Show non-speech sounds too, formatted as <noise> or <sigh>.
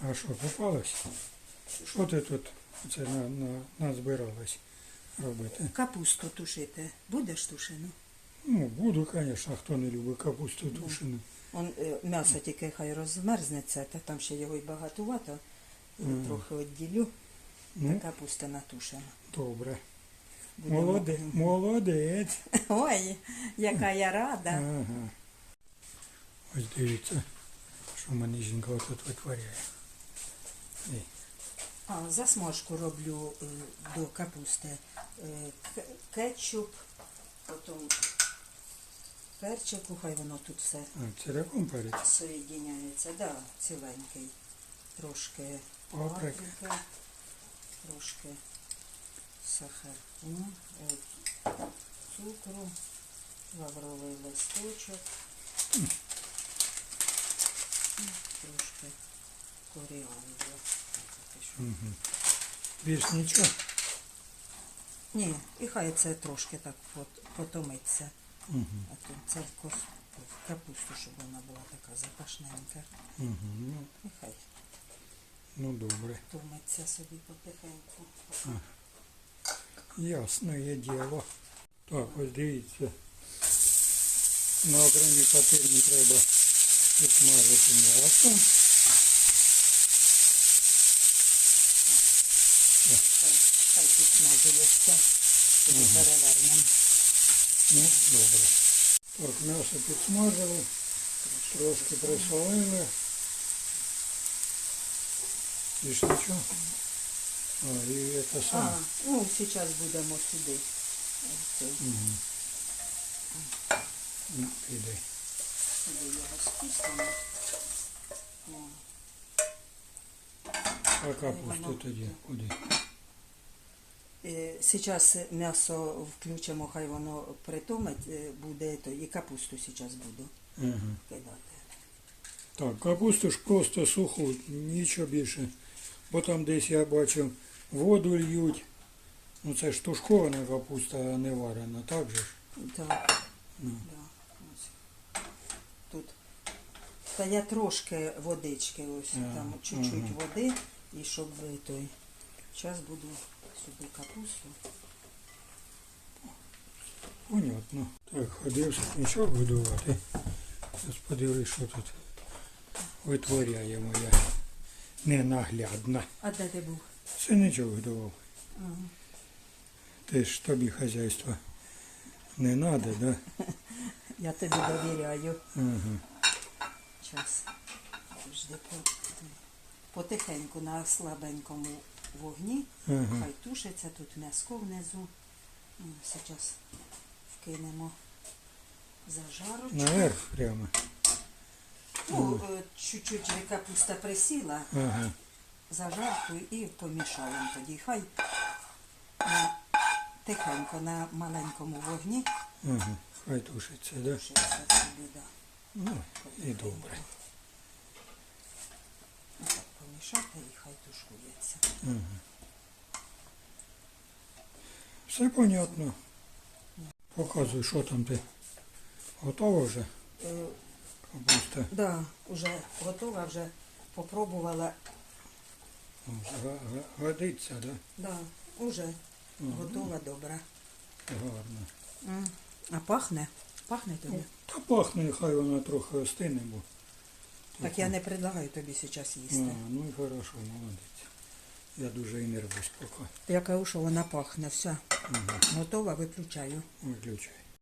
А що, попалось? Що ти тут це на, на, назбиралась робити? Капусту тушити. Будеш тушену? Ну, буду, звісно, хто не любить капусту тушену. Он, е, м'ясо тільки хай розмерзнеться, та там ще його й багатувато. Мгм. Трохи відділю. Ну, Та капуста натушена. добре. Будемо- Молодець. Молодець. <laughs> Ой, яка я рада. Ага. Ось дивіться, що в мене жінка тут витворяє. Ей. А, засмажку роблю е, до капусти. Е, кетчуп, потім перчику, хай воно тут все ціляком перець. соєдиняється. Да, ціленький. Трошки Паприки. трошки сахарку, е, цукру, лавровий листочок, трошки коріандру. Угу. Більш нічого. Ні, і хай це трошки так потомиться. Угу. А то це в кос- в капусту, щоб вона була така запашненька. Угу. Ну, І хай ну добре. томиться собі потихеньку. Ясне діло. Так, ось дивіться. На окремій пательні треба підсмажити м'ясо. Хай, хай підсмажується. Тоді перевернемо. Ну, добре. Так, м'ясо підсмажили, трошки присолили. І ж нічого. А, і це А, саме. ну, зараз будемо сюди. Ось цей, Угу. Ну, піде. Сюди його спустимо. О, А капусту тоді куди? Зараз м'ясо включимо, хай воно притомить, е, буде то, і капусту зараз буду Угу. кидати. Так, капусту ж просто суху, нічого більше. Бо там десь я бачив, воду льють. Ну це ж тушкована капуста, а не варена, так же ж? Так. Ну. Да, ось. Тут. Та я трошки водички, ось там чуть-чуть ага. води, і щоб ви той. Зараз буду сюди капусту. Понятно. Так, ходив нічого будувати. Зараз подивлюсь, що тут витворяє моя ненаглядна. А де ти був? Це нічого видавав. Ага. Ти ж тобі хазяйство не треба, да? <laughs> Я тобі довіряю. Ага. Час. По- потихеньку на слабенькому вогні. Ага. Хай тушиться тут м'яско внизу. Зараз вкинемо зажарочку. Наверх прямо. Ну, е, чуть-чуть капуста присіла, Ага. зажарку і помішаємо тоді. Хай на, тихенько на маленькому вогні Ага. Хай тушиться, да? тушиться собі, да. Ну, і добре. Так і хай тушкується. Ага. Все понятно. Показуй, що там ти. Готово вже Е, капуста? да, вже готова, вже попробувала. Га- га- Годиться, да? Да, уже готова, добра. Гарно. А пахне? Пахне тобі? Та пахне, хай вона трохи остине, бо. Так я не предлагаю тобі зараз А, їсти. ну і хорошо, молодець. Я дуже і нервуюсь поки. Я кажу, що вона пахне, все. Угу. Готова, виключаю. Виключай.